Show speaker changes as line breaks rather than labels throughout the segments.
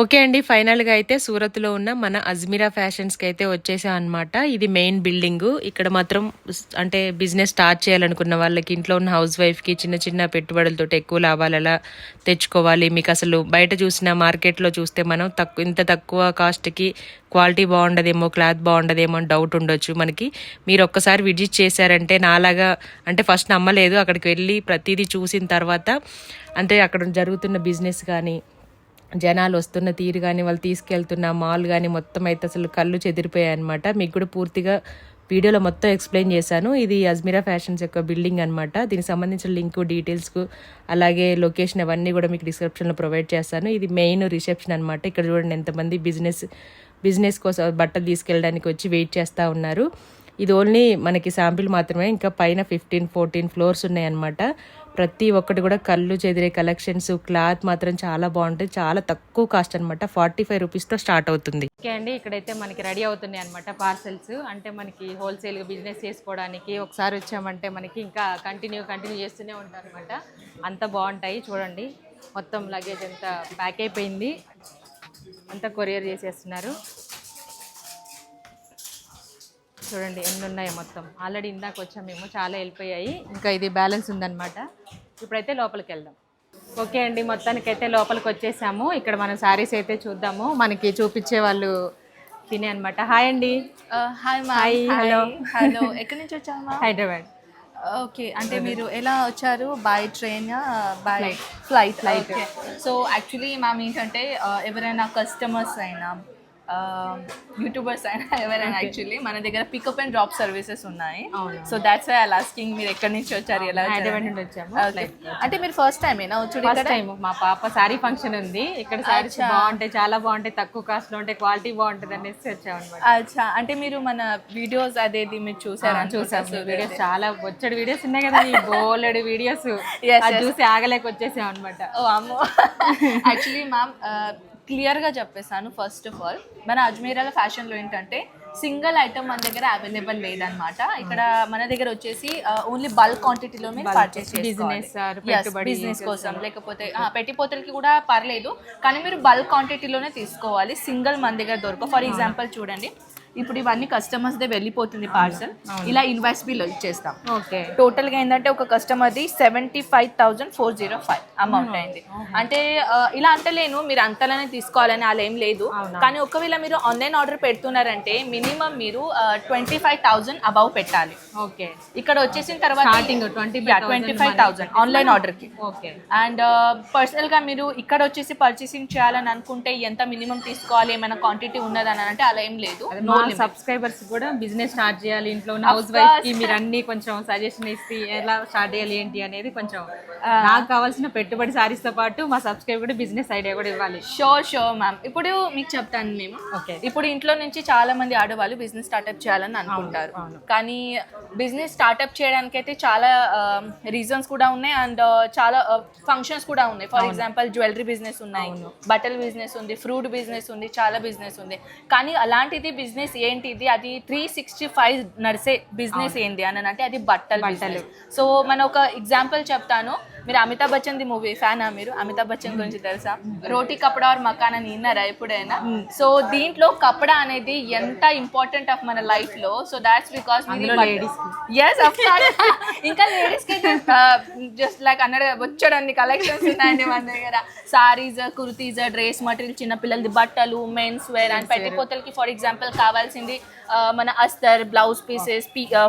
Okay అండి ఫైనల్గా అయితే సూరత్లో ఉన్న మన అజ్మీరా ఫ్యాషన్స్కి అయితే వచ్చేసాం అనమాట ఇది మెయిన్ బిల్డింగ్. ఇక్కడ మాత్రం అంటే బిజినెస్ స్టార్ట్ చేయాలనుకున్న వాళ్ళకి ఇంట్లో ఉన్న హౌస్ వైఫ్కి చిన్న చిన్న పెట్టుబడులతో ఎక్కువ లాభాలు ఎలా తెచ్చుకోవాలి? మీకు అసలు బయట చూసిన మార్కెట్లో చూస్తే మనం తక్కువ ఇంత తక్కువ కాస్ట్కి క్వాలిటీ బాగుండదేమో క్లాత్ బాగుండదేమో అని డౌట్ ఉండొచ్చు మనకి. మీరు ఒక్కసారి విజిట్ చేశారంటే నాలాగా అంటే ఫస్ట్ నమ్మలేదు. అక్కడికి వెళ్ళి ప్రతిదీ చూసిన తర్వాత అంటే అక్కడ జరుగుతున్న బిజినెస్ కానీ జనాలు వస్తున్న తీరు కానీ వాళ్ళు తీసుకెళ్తున్న మాల్ కానీ మొత్తం అయితే అసలు కళ్ళు చెదిరిపోయాయి అనమాట మీకు కూడా పూర్తిగా వీడియోలో మొత్తం ఎక్స్ప్లెయిన్ చేశాను. ఇది అజ్మీరా ఫ్యాషన్స్ యొక్క బిల్డింగ్ అనమాట దీనికి సంబంధించిన లింక్ డీటెయిల్స్కు అలాగే లొకేషన్ అవన్నీ కూడా మీకు డిస్క్రిప్షన్లో ప్రొవైడ్ చేస్తాను ఇది మెయిన్ రిసెప్షన్ అనమాట ఇక్కడ చూడండి ఎంతమంది బిజినెస్ బిజినెస్ కోసం బట్టలు తీసుకెళ్ళడానికి వచ్చి వెయిట్ చేస్తూ ఉన్నారు. ఇది ఓన్లీ మనకి శాంపిల్ మాత్రమే ఇంకా పైన ఫిఫ్టీన్ ఫోర్టీన్ ఫ్లోర్స్ ఉన్నాయన్నమాట. ప్రతి ఒక్కటి కూడా కళ్ళు చెదిరే కలెక్షన్స్ క్లాత్ మాత్రం చాలా బాగుంటుంది. చాలా తక్కువ కాస్ట్ అనమాట ఫార్టీ ఫైవ్ రూపీస్తో స్టార్ట్ అవుతుంది. ఓకే అండి ఇక్కడైతే మనకి రెడీ అవుతున్నాయి అనమాట పార్సెల్స్. అంటే మనకి హోల్సేల్గా బిజినెస్ చేసుకోవడానికి ఒకసారి వచ్చామంటే మనకి ఇంకా కంటిన్యూ కంటిన్యూ చేస్తూనే ఉంటారు అనమాట అంత బాగుంటాయి చూడండి. మొత్తం లగేజ్ అంతా ప్యాక్ అయిపోయింది. అంతా కొరియర్ చేసేస్తున్నారు. చూడండి ఎన్ని ఉన్నాయి మొత్తం. ఆల్రెడీ ఇందాక వచ్చాం మేము చాలా వెళ్ళిపోయాయి ఇంకా ఇది బ్యాలెన్స్ ఉందన్నమాట. ఇప్పుడైతే లోపలికి వెళ్దాం. ఓకే అండి మొత్తానికైతే లోపలికి వచ్చేసాము. ఇక్కడ మనం శారీస్ అయితే చూద్దాము. మనకి చూపించే వాళ్ళు తినే అనమాట హాయ్ అండి.
Hi
Hi, hello.
హలో ఎక్కడి నుంచి వచ్చామా
హైదరాబాద్
ఓకే అంటే మీరు ఎలా వచ్చారు? By train by flight flight so actually ma'am ఏంటంటే uh, ఎవరైనా కస్టమర్స్ అయినా యూట్యూబర్స్ అయినా ఎవరైనా యాక్చువల్లీ మన దగ్గర పికప్ అండ్ డ్రాప్ సర్వీసెస్ ఉన్నాయి. సో దాట్స్ ఐ ఆస్కింగ్ మీరు ఎక్కడి నుంచి వచ్చారు ఎలా
హైదరాబాద్. నుండి వచ్చాము.
అంటే మీరు ఫస్ట్ వచ్చుడు
ఫస్ట్
ఇక్కడ?
టైం మా పాప శారీ ఫంక్షన్ ఉంది. ఇక్కడ శారీస్ బాగుంటాయి చాలా బాగుంటాయి తక్కువ కాస్ట్లో ఉంటాయి క్వాలిటీ బాగుంటుంది అనేసి వచ్చాము
అచ్చా. అంటే మీరు మన వీడియోస్ అదేది మీరు చూసారా?
చూసాము వీడియోస్ చాలా వచ్చాడు. వీడియోస్ ఉన్నాయి కదా ఈ బోలెడు వీడియోస్ చూసి ఆగలేక వచ్చేసాం అనమాట
ఓ అమ్మో. యాక్చువల్లీ మ్యామ్ క్లియర్గా చెప్పేసాను ఫస్ట్ ఆఫ్ ఆల్ మన అజ్మీరాల ఫ్యాషన్లో ఏంటంటే సింగిల్ ఐటమ్ మన దగ్గర అవైలబుల్ లేదనమాట ఇక్కడ మన దగ్గర వచ్చేసి ఓన్లీ బల్క్ క్వాంటిటీలో మీరు పర్చేస్
పెట్టుబడి
బిజినెస్ కోసం. లేకపోతే పెట్టిపోతలకి కూడా పర్లేదు కానీ మీరు బల్క్ క్వాంటిటీలోనే తీసుకోవాలి సింగిల్ మన దగ్గర దొరక ఫర్ ఎగ్జాంపుల్ చూడండి ఇప్పుడు ఇవన్నీ కస్టమర్స్ దే వెళ్ళిపోతుంది పార్సల్ ఇలా ఇన్వాయిస్ బిల్ ఇచ్చేస్తాం
ఓకే.
టోటల్గా ఏంటంటే ఒక కస్టమర్ది seventy five thousand four zero five amount అయింది. అంటే ఇలా అంటలేను మీరు అంతలోనే తీసుకోవాలని అలా ఏం లేదు. కానీ ఒకవేళ మీరు ఆన్లైన్ ఆర్డర్ పెడుతున్నారంటే మినిమం మీరు ట్వంటీ ఫైవ్ థౌసండ్ అబౌవ్ పెట్టాలి.
ఓకే.
ఇక్కడ వచ్చేసిన తర్వాత
starting twenty
twenty five thousand online ఆర్డర్కి.
ఓకే.
అండ్ పర్సనల్గా మీరు ఇక్కడ వచ్చేసి పర్చేసింగ్ చేయాలని అనుకుంటే ఎంత మినిమం తీసుకోవాలి? ఏమైనా క్వాంటిటీ ఉన్నదని అంటే అలా ఏం లేదు.
సబ్స్క్రైబర్స్ కూడా బిజినెస్ స్టార్ట్ చేయాలి. ఇంట్లో ఉన్న హౌస్ వైఫ్కి మీరు అన్ని కొంచెం సజెషన్ ఇస్తే ఎలా స్టార్ట్ చేయాలి ఏంటి అనేది కొంచెం నాకు కావాల్సిన పెట్టుబడి సారీస్తో పాటు మా సబ్స్క్రైబర్ కూడా బిజినెస్ ఐడియా కూడా ఇవ్వాలి.
షోర్ షోర్ మ్యామ్ ఇప్పుడు మీకు చెప్తాను మేము.
ఓకే
ఇప్పుడు ఇంట్లో నుంచి చాలా మంది ఆడవాళ్ళు బిజినెస్ స్టార్ట్అప్ చేయాలని అనుకుంటారు. కానీ బిజినెస్ స్టార్ట్అప్ చేయడానికి అయితే చాలా రీజన్స్ కూడా ఉన్నాయి. అండ్ చాలా ఫంక్షన్స్ కూడా ఉన్నాయి. ఫర్ ఎగ్జాంపుల్ జ్యువెలరీ బిజినెస్ ఉన్నాయి బట్టల బిజినెస్ ఉంది ఫ్రూట్ బిజినెస్ ఉంది చాలా బిజినెస్ ఉంది. కానీ అలాంటిది బిజినెస్ ఏంటిది అది త్రీ సిక్స్టీ ఫైవ్ నడిసే బిజినెస్ ఏంటి అని అంటే అది బట్టలు బట్టలు. సో మన ఒక ఎగ్జాంపుల్ చెప్తాను. మీరు అమితాబ్ బచ్చన్ ది మూవీ ఫ్యానా మీరు? అమితాబ్ బచ్చన్ గురించి తెలుసా? రోటీ కపడా ఆర్ మకాన్ అని విన్నారా ఎప్పుడైనా? సో దీంట్లో కపడా అనేది ఎంత ఇంపార్టెంట్ ఆఫ్ మన లైఫ్లో? సో దాట్స్ బికాస్ ఎస్ ఇంకా లేడీస్కి జస్ట్ లైక్ అన్నాడు వచ్చాడండి కలెక్షన్స్ ఉన్నాయండి మన దగ్గర. సారీస్ కుర్తీస్ డ్రెస్ మటీరియల్ చిన్న పిల్లలది బట్టలు మెన్స్ వేర్ అండ్ పెట్టిపోతలకి ఫర్ ఎగ్జాంపుల్ కావాల్సింది మన అస్తర్ బ్లౌజ్ పీసెస్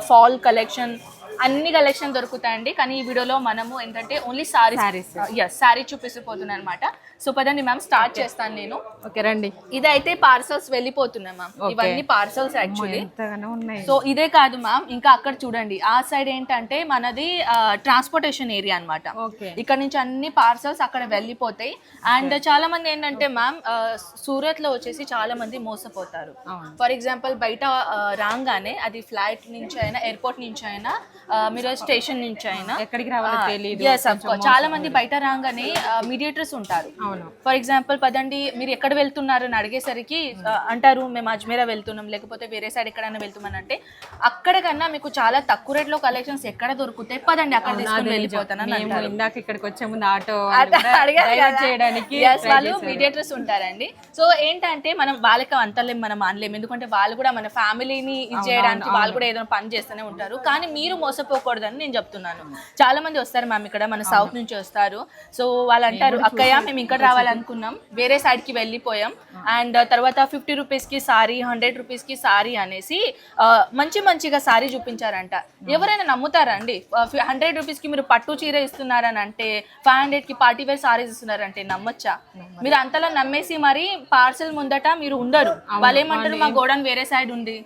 ఫాల్ కలెక్షన్ అన్ని కలెక్షన్ దొరుకుతాయండి కానీ ఈ వీడియోలో మనము ఏంటంటే only saree
Sarees.
Yes saree చూపిస్తుపోతున్నాను అనమాట సో పదండి మ్యామ్ స్టార్ట్ చేస్తాను నేను.
ఓకే రండి.
ఇదైతే పార్సల్స్ వెళ్ళిపోతున్నాయి మ్యామ్. ఇవన్నీ పార్సల్స్ యాక్చువల్లీ సో ఇదే కాదు మ్యామ్ ఇంకా అక్కడ చూడండి. ఆ సైడ్ ఏంటంటే మనది ట్రాన్స్పోర్టేషన్ ఏరియా అన్నమాట.
ఓకే
ఇక్కడ నుంచి అన్ని పార్సల్స్ అక్కడ వెళ్ళిపోతాయి. అండ్ చాలా మంది ఏంటంటే మ్యామ్ సూరత్లో వచ్చేసి చాలా మంది మోసపోతారు. ఫర్ ఎగ్జాంపుల్ బయట రాగానే అది ఫ్లైట్ నుంచి అయినా ఎయిర్పోర్ట్ నుంచి అయినా మీరు స్టేషన్ నుంచి అయినా
ఎక్కడికి రావాలో.
చాలా మంది బయట రాగానే మీడియేటర్స్ ఉంటారు. ఫర్ ఎగ్జాంపుల్ పదండి మీరు ఎక్కడ వెళ్తున్నారు అని అడిగేసరికి అంటారు మేము అజ్మీరా వెళ్తున్నాం లేకపోతే వేరే సైడ్ ఎక్కడైనా వెళ్తున్నాం అంటే అక్కడ కన్నా మీకు చాలా తక్కువ రేట్లో కలెక్షన్స్ ఎక్కడ దొరుకుతాయి? పదండి అక్కడ తీసుకొని అంటారు.
ఇందాక ఇక్కడికి వచ్చే ముందు ఆటో. చేయడానికి
వాళ్ళు. మీడియేటర్స్ ఉంటారండి. సో ఏంటంటే మనం వాళ్ళకి అంతలేం మనం అనలేం. ఎందుకంటే వాళ్ళు కూడా మన ఫ్యామిలీని ఇది చేయడానికి వాళ్ళు కూడా ఏదైనా పని చేస్తూనే ఉంటారు. కానీ మీరు మోసపోకూడదని నేను చెప్తున్నాను. చాలా మంది వస్తారు మ్యామ్ ఇక్కడ మన సౌత్ నుంచి వస్తారు. సో వాళ్ళు అంటారు అక్కయ్య మేము ఇక్కడ రావాలనుకున్నాం. వేరే సైడ్కి వెళ్ళిపోయాం. అండ్ తర్వాత ఫిఫ్టీ రూపీస్కి సారీ హండ్రెడ్ రూపీస్కి సారీ అనేసి మంచి మంచిగా సారీ చూపించారంట. ఎవరైనా నమ్ముతారా అండి హండ్రెడ్ రూపీస్కి మీరు పట్టు చీర ఇస్తున్నారని అంటే ఫైవ్ హండ్రెడ్కి పార్టీ వేర్ సారీస్ ఇస్తున్నారంటే నమ్మొచ్చా? మీరు అంతలా నమ్మేసి మరి పార్సల్ ముందట మీరు ఉండరు. వాళ్ళు ఏమంటారు మా గోడౌన్ వేరే సైడ్ ఉంది.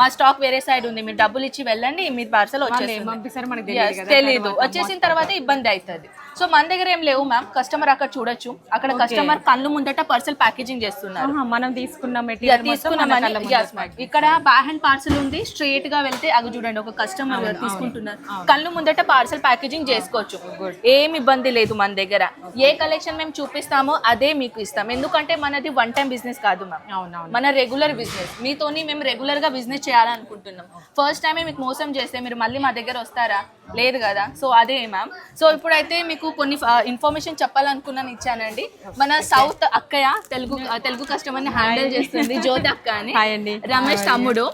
మా స్టాక్ వేరే సైడ్ ఉంది. మీరు డబ్బులు ఇచ్చి వెళ్ళండి మీ పార్సల్ Yes,
తెలియదు
వచ్చేసిన తర్వాత ఇబ్బంది అవుతుంది సో మన దగ్గర ఏం లేవు మ్యామ్. కస్టమర్ అక్కడ చూడొచ్చు. అక్కడ కస్టమర్ కళ్ళు ముందట పర్సల్ ప్యాకేజింగ్ చేస్తున్నారు.
మనం తీసుకున్న మెటీరియల్
ma'am. ఇక్కడ బ్యాక్ హ్యాండ్ పార్సల్ ఉంది. స్ట్రైట్గా వెళ్తే అవి చూడండి ఒక కస్టమర్ తీసుకుంటున్నారు. కళ్ళు ముందట పార్సల్ ప్యాకేజింగ్ చేసుకోవచ్చు. ఏం ఇబ్బంది లేదు మన దగ్గర. ఏ కలెక్షన్ మేము చూపిస్తామో అదే మీకు ఇస్తాం. ఎందుకంటే మనది వన్ టైం బిజినెస్ కాదు మ్యామ్ మన రెగ్యులర్ బిజినెస్ మీతోని మేము రెగ్యులర్గా బిజినెస్ చేయాలనుకుంటున్నాం. ఫస్ట్ టైమే మీకు మోసం చేస్తే మీరు మళ్ళీ మా దగ్గర వస్తారా? లేదు కదా. సో అదే మ్యామ్ సో ఇప్పుడైతే మీకు కొన్ని ఇన్ఫర్మేషన్ చెప్పాలనుకున్నాను ఇచ్చానండి. మన సౌత్ అక్కయ్య తెలుగు తెలుగు కస్టమర్ని హ్యాండిల్ చేస్తుంది జ్యోతి అక్క అని.
అండి.
రమేష్ తమ్ముడు.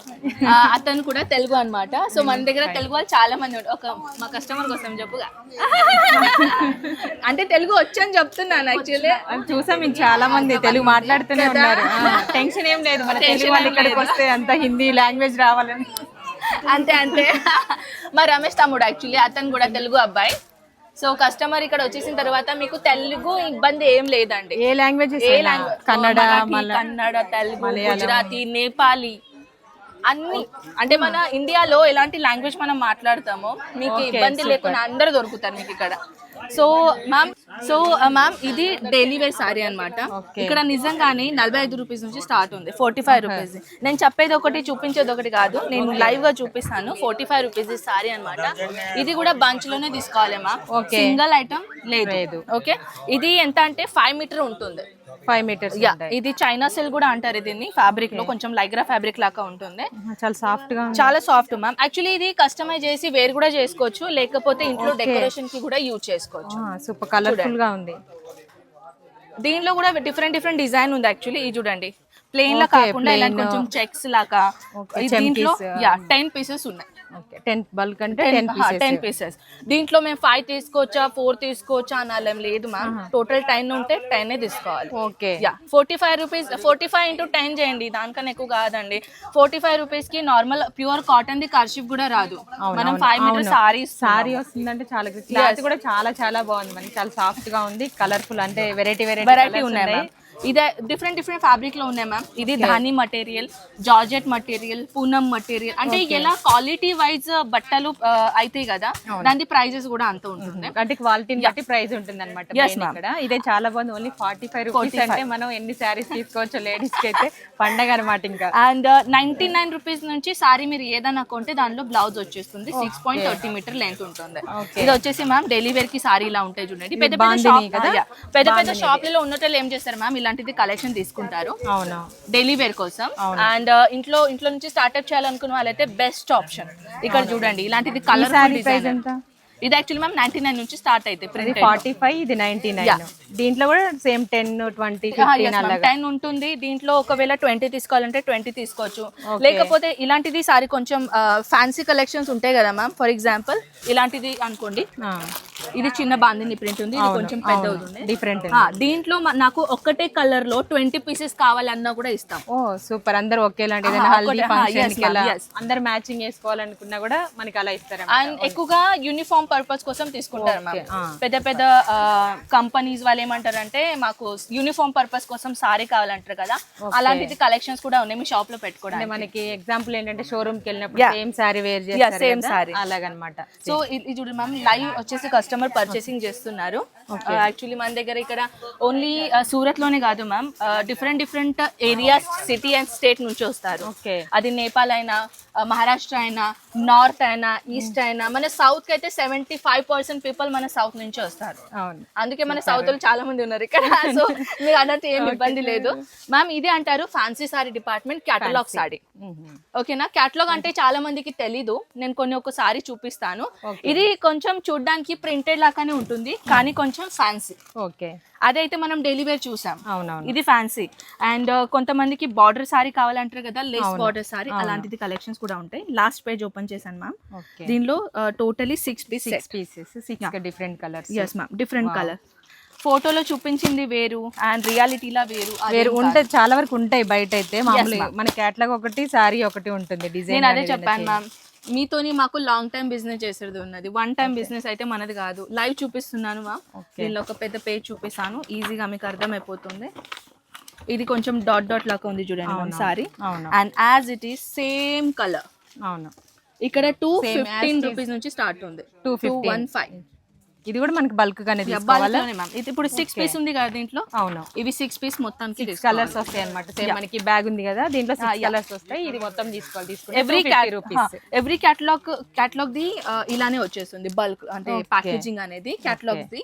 అతను కూడా తెలుగు అన్నమాట. సో మన దగ్గర తెలుగు వాళ్ళు చాలా మంది. ఒక మా కస్టమర్ కోసం చెప్పుగా. అంటే తెలుగు వచ్చని చెప్తున్నాను యాక్చువల్లీ.
చూసాం మేము చాలా మంది తెలుగు మాట్లాడుతూనే ఉన్నారు. టెన్షన్ ఏం లేదు మన తెలుగు వాళ్ళు ఇక్కడికి వస్తే అంత హిందీ లాంగ్వేజ్ రావాలని.
అంతే అంతే. మా రమేష్ తమ్ముడు యాక్చువల్లీ అతను కూడా తెలుగు అబ్బాయి. సో కస్టమర్ ఇక్కడ వచ్చేసిన తర్వాత మీకు తెలుగు ఇబ్బంది ఏం లేదండి.
ఏ లాంగ్వేజ్
ఏ లాంగ్వేజ్
కన్నడ
కన్నడ తెలుగు గుజరాతీ నేపాలీ అన్ని. అంటే మన ఇండియాలో ఎలాంటి లాంగ్వేజ్ మనం మాట్లాడతామో మీకు ఇబ్బంది లేకుండా అందరూ దొరుకుతారు మీకు ఇక్కడ. సో మ్యామ్ సో మ్యామ్ ఇది డైలీ వేర్ సారీ అన్నమాట. ఇక్కడ నిజంగానే నలభై ఐదు రూపీస్ నుంచి స్టార్ట్ ఉంది. ఫోర్టీ ఫైవ్ రూపీస్ నేను చెప్పేది ఒకటి చూపించేది ఒకటి కాదు. నేను లైవ్గా చూపిస్తాను. ఫోర్టీ ఫైవ్ రూపీస్ సారీ అన్నమాట. ఇది కూడా బంచ్లోనే తీసుకోవాలి మ్యామ్ సింగిల్ ఐటమ్ లేదు. ఓకే ఇది ఎంత అంటే ఫైవ్ మీటర్ ఉంటుంది.
ఫైవ్ మీటర్స్
ఇది చైనా సెల్ కూడా అంటారు దీన్ని ఫ్యాబ్రిక్లో. కొంచెం లైగ్రా ఫ్యాబ్రిక్ లాగా ఉంటుంది.
చాలా సాఫ్ట్గా.
చాలా సాఫ్ట్ మ్యామ్ యాక్చువల్లీ ఇది కస్టమైజ్ చేసి వేర్ కూడా చేసుకోవచ్చు లేకపోతే ఇంట్లో డెకరేషన్కి కూడా యూజ్ చేసుకోవచ్చు.
సూపర్ కలర్ఫుల్గా ఉంది.
దీనిలో కూడా డిఫరెంట్ డిఫరెంట్ డిజైన్ ఉంది యాక్చువల్లీ ఇది చూడండి. ప్లెయిన్ లా కాకుండా ఇలా కొంచెం చెక్స్ లాగా. దీంట్లో యా టెన్ పీసెస్ ఉన్నాయి.
ఓకే టెన్ బల్క్ అంటే టెన్
పీసెస్ దీంట్లో మేము ఫైవ్ తీసుకోవచ్చా ఫోర్ తీసుకోవచ్చా అని అలా ఏం లేదు మ్యామ్ టోటల్ టెన్ ఉంటే టెన్ తీసుకోవాలి.
Okay
yeah forty five rupees forty five into ten చేయండి. దానికన్నా ఎక్కువ కాదండి. ఫోర్టీ ఫైవ్ రూపీస్కి నార్మల్ ప్యూర్ కాటన్ ది కర్షిప్ కూడా రాదు. మనం ఫైవ్ మీటర్ సారీ
సారీ వస్తుందంటే చాలా క్లాత్ కూడా చాలా చాలా బాగుంది. మనకి చాలా సాఫ్ట్గా ఉంది కలర్ఫుల్ అంటే వెరైటీ వెరైటీ
వెరైటీ ఉన్నాయి ఇదే డిఫరెంట్ డిఫరెంట్ ఫ్యాబ్రిక్లో ఉన్నాయి మ్యామ్ ఇది ధాని material georgette material Poonam material అంటే ఎలా క్వాలిటీ వైజ్ బట్టలు అవుతాయి కదా దాని ప్రైజెస్ కూడా అంత ఉంటుంది
అంటే క్వాలిటీని బట్టి ప్రైస్ ఉంటుంది అనమాట ఇక్కడ. ఇదే చాలా బాగుంది. ఓన్లీ ఫార్టీ ఫైవ్ రూపీస్ అంటే మనం ఎన్ని శారీస్ తీసుకోవచ్చు లేడీస్కి అయితే? పండగ అనమాట ఇంకా.
అండ్ నైన్టీ నైన్ రూపీస్ నుంచి సారీ మీరు ఏదైనా కొంటే దానిలో బ్లౌజ్ వచ్చేస్తుంది. Six point thirty meter length ఉంటుంది ఇది వచ్చేసి మ్యామ్ డైలీ వేర్కి సారీ ఇలా ఉంటాయి చూడండి. పెద్ద పెద్ద షాప్ పెద్ద పెద్ద షాప్లలో ఉన్నట్లు ఏం చేస్తారు మ్యామ్ ఇలాంటిది కలెక్షన్ తీసుకుంటారు.
అవును?
డైలీ వేర్ కోసం. అండ్ ఇంట్లో ఇంట్లో నుంచి స్టార్ట్అప్ చేయాలనుకున్న వాళ్ళైతే బెస్ట్ ఆప్షన్ ఇక్కడ చూడండి ఇలాంటిది కలర్ ఇది యాక్చువల్లీ మ్యామ్ నైన్టీ నైన్ నుంచి స్టార్ట్ అయితే ప్రింట్
ఫార్టీ ఫైవ్ ఇది నైన్టీ నైన్ దీంట్లో కూడా సేమ్ టెన్ ట్వంటీ
టెన్ ఉంటుంది. దీంట్లో ఒకవేళ ట్వంటీ తీసుకోవాలంటే ట్వంటీ తీసుకోవచ్చు. లేకపోతే ఇలాంటిది సారీ కొంచెం ఫ్యాన్సీ కలెక్షన్స్ ఉంటాయి కదా మ్యామ్ ఫర్ ఎగ్జాంపుల్ ఇలాంటిది అనుకోండి. ఇది చిన్న బాందిని ప్రింట్ ఉంది. ఇది కొంచెం పెద్ద అవుతుంది.
డిఫరెంట్
దీంట్లో నాకు ఒక్కటే కలర్లో ట్వంటీ పీసెస్ కావాలన్నా కూడా ఇస్తాం.
Oh super. అందరు ఒకేలాంటి. అందరు మ్యాచింగ్ వేసుకోవాలనుకున్నా కూడా మనకి అలా ఇస్తారు
అండ్ ఎక్కువగా యూనిఫామ్ పర్పస్ కోసం తీసుకుంటారు మ్యామ్. పెద్ద పెద్ద కంపెనీస్ వాళ్ళు ఏమంటారంటే మాకు యూనిఫామ్ పర్పస్ కోసం సారీ కావాలంటారు కదా. అలాంటిది కలెక్షన్స్ కూడా ఉన్నాయి మీ
షాప్లో
పెట్టుకోవడానికి.
మనకి ఎగ్జాంపుల్ ఏంటంటే షోరూమ్కి వెళ్ళినప్పుడు సేమ్ సారీ వేర్ చేస్తారు కదా,
saree.
అలాగనమాట.
సో ఇది చూడండి మ్యామ్ లైవ్ వచ్చేసి కస్టమర్ పర్చేసింగ్ చేస్తున్నారు. యాక్చువల్లీ మన దగ్గర ఇక్కడ ఓన్లీ సూరత్లోనే కాదు ma'am different different areas city and state నుంచి వస్తారు. అది నేపాల్ అయినా మహారాష్ట్ర అయినా నార్త్ అయినా ఈస్ట్ అయినా మన సౌత్ అయితే సెవెంటీ ఫైవ్ పర్సెంట్ పీపుల్ మన సౌత్ నుంచి వస్తారు. అందుకే మన సౌత్లో చాలా మంది ఉన్నారు ఇక్కడ. సో మీకు అన్నట్టు ఏం ఇబ్బంది లేదు. మ్యామ్ ఇది అంటారు fancy saree department catalogue saree ఓకేనా క్యాటలాగ్ అంటే చాలా మందికి తెలీదు. నేను కొన్ని ఒక సారీ చూపిస్తాను. ఇది కొంచెం చూడడానికి ప్రింటెడ్ లాగానే ఉంటుంది కానీ కొంచెం ఫ్యాన్సీ
ఓకే
అదైతే మనం డైలీ వేర్ చూసాం.
అవునవును.
ఇది ఫ్యాన్సీ అండ్ కొంతమందికి బార్డర్ సారీ కావాలంటారు కదా లేస్ బార్డర్ సారీ అలాంటిది కలెక్షన్స్ కూడా ఉంటాయి. లాస్ట్ పేజ్ ఓపెన్ చేశాను మ్యామ్ దీనిలో totally six piece
six pieces six different colours
yes ma'am different colour ఫోటోలో చూపించింది వేరు అండ్ రియాలిటీలా వేరు.
వేరు. ఉంటాయి చాలా వరకు ఉంటాయి బయట అయితే మామూలుగా మన క్యాట్లాగ్ ఒకటి సారీ ఒకటి ఉంటుంది డిజైన్
నేను అదే చెప్పాను మ్యామ్ మీతోని మాకు లాంగ్ టైం బిజినెస్ చేసేది ఉన్నది. వన్ టైం బిజినెస్ అయితే మనది కాదు. లైవ్ చూపిస్తున్నాను మ్యామ్ దీనిలో ఒక పెద్ద పేజ్ చూపిస్తాను. ఈజీగా మీకు అర్థమైపోతుంది. ఇది కొంచెం డాట్ డాట్ లాగా ఉంది చూడండి ma'am saree. And as it is same colour
అవును.
ఇక్కడ టూ ఫిఫ్టీన్ రూపీస్ నుంచి స్టార్ట్ ఉంది. టూ వన్ ఫైవ్
ఇది కూడా మనకి బల్క్ గానే తీసుకోవాలి?
ఇది ఇప్పుడు సిక్స్ పీస్ ఉంది కదా దీంట్లో?
అవును.
ఇవి సిక్స్ పీస్ మొత్తానికి
కలర్స్ వస్తాయి అనమాట మనకి బ్యాగ్ ఉంది కదా దీంట్లో సిక్స్ కలర్స్ వస్తాయి. ఇది మొత్తం తీసుకోవాలి. తీసుకుంటే
every
rupees
every catalogue catalogue the ఇలానే వచ్చేస్తుంది బల్క్ అంటే ప్యాకేజింగ్ అనేది క్యాటలాగ్ ది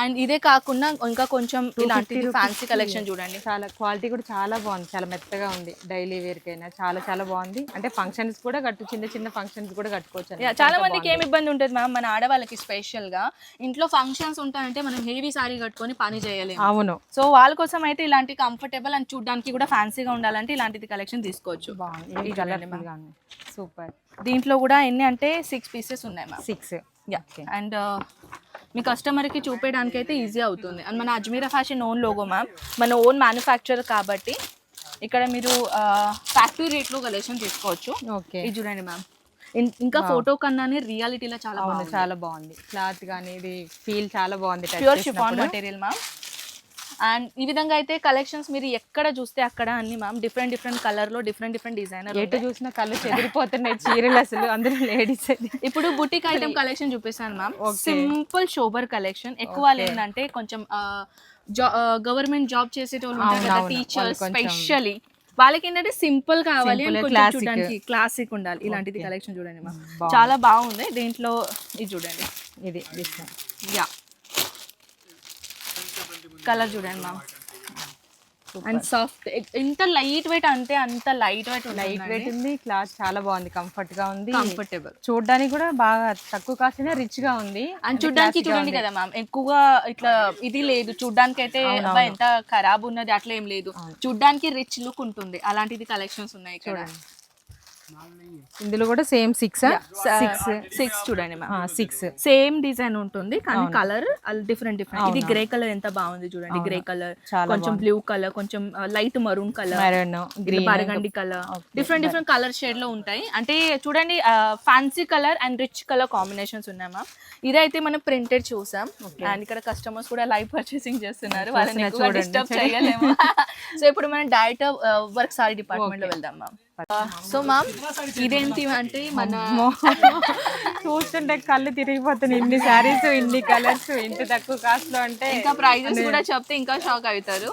అండ్ ఇదే కాకుండా ఇంకా కొంచెం ఇలాంటి ఫ్యాన్సీ కలెక్షన్ చూడండి.
చాలా క్వాలిటీ కూడా చాలా బాగుంది. చాలా మెత్తగా ఉంది. డైలీ వేర్ కైనా చాలా చాలా బాగుంది. అంటే ఫంక్షన్స్ కూడా కట్టు చిన్న చిన్న ఫంక్షన్స్ కూడా కట్టుకోవచ్చు.
చాలా మందికి ఏమి ఇబ్బంది ఉంటుంది మ్యామ్ మన ఆడవాళ్ళకి స్పెషల్గా ఇంట్లో ఫంక్షన్స్ ఉంటాయంటే మనం హెవీ సారీ కట్టుకొని పని చేయలేము.
అవును.
సో వాళ్ళ కోసం అయితే ఇలాంటి కంఫర్టబుల్ అండ్ చూడడానికి కూడా ఫ్యాన్సీగా ఉండాలంటే ఇలాంటిది కలెక్షన్ తీసుకోవచ్చు.
బాగుంది సూపర్.
దీంట్లో కూడా ఎన్ని అంటే సిక్స్ పీసెస్ ఉన్నాయి మ్యామ్
సిక్స్
యా అండ్ మీ కస్టమర్కి చూపించడానికి అయితే ఈజీ అవుతుంది. అండ్ మన Ajmera fashion own logo ma'am మన ఓన్ మ్యానుఫ్యాక్చర్ కాబట్టి ఇక్కడ మీరు ఫ్యాక్టరీ రేట్లో కలెక్షన్ తీసుకోవచ్చు.
ఓకే
ఇది చూడండి మ్యామ్ ఇంకా ఫోటో కన్నానే రియాలిటీలో చాలా బాగుంది.
చాలా బాగుంది. క్లాత్ కానీ ఇది ఫీల్ చాలా బాగుంది
pure. Chiffon material ma'am. And ఈ విధంగా అయితే కలెక్షన్స్ మీరు ఎక్కడ చూస్తే అక్కడ అన్ని మ్యామ్ డిఫరెంట్ డిఫరెంట్ కలర్లో డిఫరెంట్ డిఫరెంట్ డిజైనర్
ఎటు చూసినా కళ్ళు చెదిరిపోతున్నాయి చీరలు అసలు అందరూ లేడీస్
ఇప్పుడు బుటిక్ ఐటమ్ కలెక్షన్ చూపిస్తాను మ్యామ్. Simple sober collection. ఎక్కువ ఏంటంటే కొంచెం గవర్నమెంట్ జాబ్ చేసేటోళ్ళు టీచర్స్ స్పెషల్లీ. వాళ్ళకి ఏంటంటే సింపుల్ కావాలి చూడడానికి క్లాసిక్ ఉండాలి. ఇలాంటిది కలెక్షన్ చూడండి మ్యామ్ చాలా బాగుంది. దీంట్లో ఇది చూడండి.
ఇది.
యా కలర్ చూడండి మ్యామ్ అండ్ సాఫ్ట్ ఎంత లైట్ వెయిట్ అంటే అంత లైట్ వెయిట్
లైట్ వెయిట్ ఉంది క్లాత్ చాలా బాగుంది కంఫర్ట్గా ఉంది.
కంఫర్టబుల్.
చూడడానికి కూడా బాగా తక్కువ కాస్ట్ రిచ్గా ఉంది.
అండ్ చూడ్డానికి చూడండి కదా మ్యామ్ ఎక్కువగా ఇట్లా ఇది లేదు. చూడ్డానికి అయితే ఎంత ఖరాబ్ ఉన్నది అట్లా ఏం లేదు చూడ్డానికి రిచ్ లుక్ ఉంటుంది. అలాంటిది కలెక్షన్స్ ఉన్నాయి ఇక్కడ.
ఇందులో కూడా సేమ్ సిక్స్? సిక్స్
సిక్స్ చూడండి మ్యామ్
సిక్స్
సేమ్ డిజైన్ ఉంటుంది కానీ కలర్ డిఫరెంట్ డిఫరెంట్ ఇది గ్రే కలర్ ఎంత బాగుంది చూడండి. గ్రే కలర్ కొంచెం బ్లూ కలర్ కొంచెం light maroon colour burgundy colour different different colour షేడ్లో ఉంటాయి. అంటే చూడండి fancy colour and rich colour combinations ఉన్నాయి మ్యామ్ ఇదైతే మనం ప్రింటెడ్ చూసాం. అండ్ ఇక్కడ కస్టమర్స్ కూడా లైవ్ పర్చేసింగ్ చేస్తున్నారు. వాళ్ళని డిస్టర్బ్ చేయలేము. సో ఇప్పుడు మనం డైరెక్ట్ వర్క్ సారీ డిపార్ట్మెంట్లో వెళ్దాం మ్యామ్ సో మ్యామ్ ఇదేంటి అంటే మన
చూస్తుంటే కళ్ళు తిరిగిపోతున్నాయి. ఇన్ని శారీస్ ఇన్ని కలర్స్ ఇంత తక్కువ కాస్ట్లో అంటే
ఇంకా ప్రైజెస్ కూడా చెప్తే ఇంకా షాక్ అవుతారు.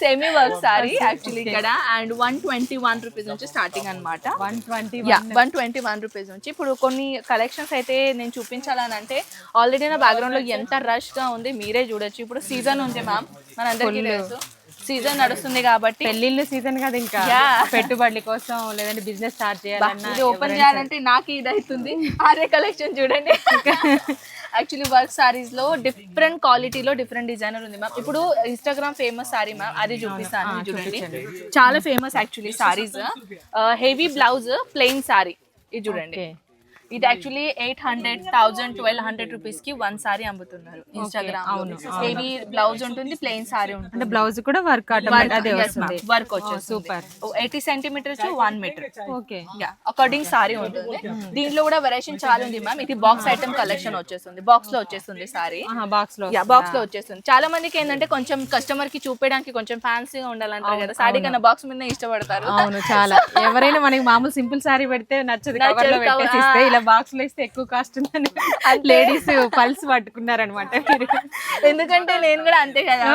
సెమీ వర్క్ సారీ యాక్చువల్లీ ఇక్కడ. And one twenty one rupees నుంచి స్టార్టింగ్ అన్నమాట.
One twenty
one twenty one rupees నుంచి. ఇప్పుడు కొన్ని కలెక్షన్స్ అయితే నేను చూపించాలని అంటే ఆల్రెడీ నా బ్యాక్గ్రౌండ్లో ఎంత రష్గా ఉంది మీరే చూడొచ్చు. ఇప్పుడు సీజన్ ఉంది మ్యామ్ మనందరికీ తెలుసు. సీజన్ నడుస్తుంది కాబట్టి.
పెళ్ళిళ్ళు సీజన్ కదా ఇంకా. పెట్టుబడుల కోసం లేదంటే బిజినెస్ స్టార్ట్ చేయాలన్నా
ఓపెన్ చేయాలంటే నాకు ఇది అవుతుంది అదే కలెక్షన్ చూడండి. యాక్చువల్లీ వర్క్ సారీస్లో డిఫరెంట్ క్వాలిటీలో డిఫరెంట్ డిజైనర్ ఉంది మ్యామ్ ఇప్పుడు ఇన్స్టాగ్రామ్ ఫేమస్ సారీ మ్యామ్ అది చూపిస్తాను చూడండి. చాలా famous actually sarees heavy blouse plain saree ఇది చూడండి. ఇది actually eight hundred thousand twelve hundred రూపీస్కి వన్ సారీ అమ్ముతున్నారు ఇన్స్టాగ్రామ్ హెవీ బ్లౌజ్ ఉంటుంది ప్లెయిన్ సారీ ఉంటుంది.
అంటే బ్లౌజ్ కూడా వర్క్ ఆటోమేటిక్ అదే వస్తుంది.
వర్క్ వచ్చేసి super eighty centimeters one meter
okay
according saree ఉంటుంది. దీంట్లో కూడా వెరైషన్ చాలా ఉంది మ్యామ్ ఇది బాక్స్ ఐటమ్ కలెక్షన్ వచ్చేస్తుంది. బాక్స్లో వచ్చేస్తుంది సారీ
బాక్స్లో
యా బాక్స్లో వచ్చేస్తుంది. చాలా మందికి ఏంటంటే కొంచెం కస్టమర్కి చూపించడానికి కొంచెం ఫ్యాన్సీగా ఉండాలంటారు కదా. సారీ కన్నా బాక్స్ మీద ఇష్టపడతారు.
అవును చాలా. ఎవరైనా మనకి మామూలు సింపుల్ సారీ పెడితే నచ్చదు ఇలా బాక్స్లో ఇస్తే ఎక్కువ కాస్ట్ ఉందని. లేడీస్ పల్స్ పట్టుకున్నారనమాట మీరు.
ఎందుకంటే నేను కూడా అంతే కదా.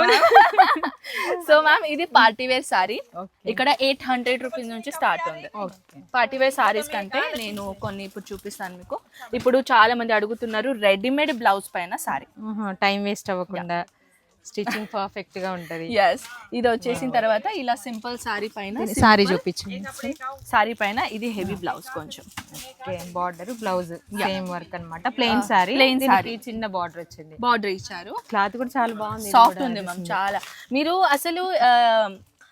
సో మ్యామ్ ఇది పార్టీ వేర్ సారీ ఇక్కడ ఎయిట్ హండ్రెడ్ రూపీస్ నుంచి స్టార్ట్ ఉంది. పార్టీ వేర్ సారీస్ కంటే నేను కొన్ని ఇప్పుడు చూపిస్తాను మీకు. ఇప్పుడు చాలా మంది అడుగుతున్నారు రెడీమేడ్ బ్లౌజ్ పైన సారీ
టైం వేస్ట్ అవ్వకుండా. స్టిచ్చింగ్ పర్ఫెక్ట్గా ఉంటది.
ఎస్ ఇది వచ్చేసిన తర్వాత ఇలా సింపుల్ సారీ పైన
సారీ చూపించు
సారీ పైన ఇది హెవీ బ్లౌజ్ కొంచెం.
Border blouse. సేమ్ వర్క్ అన్నమాట. ప్లెయిన్ సారీ.
plain saree.
చిన్న బార్డర్ వచ్చింది.
బార్డర్ ఇచ్చారు.
క్లాత్ కూడా చాలా బాగుంది.
సాఫ్ట్ ఉంది మ్యామ్ చాలా. మీరు అసలు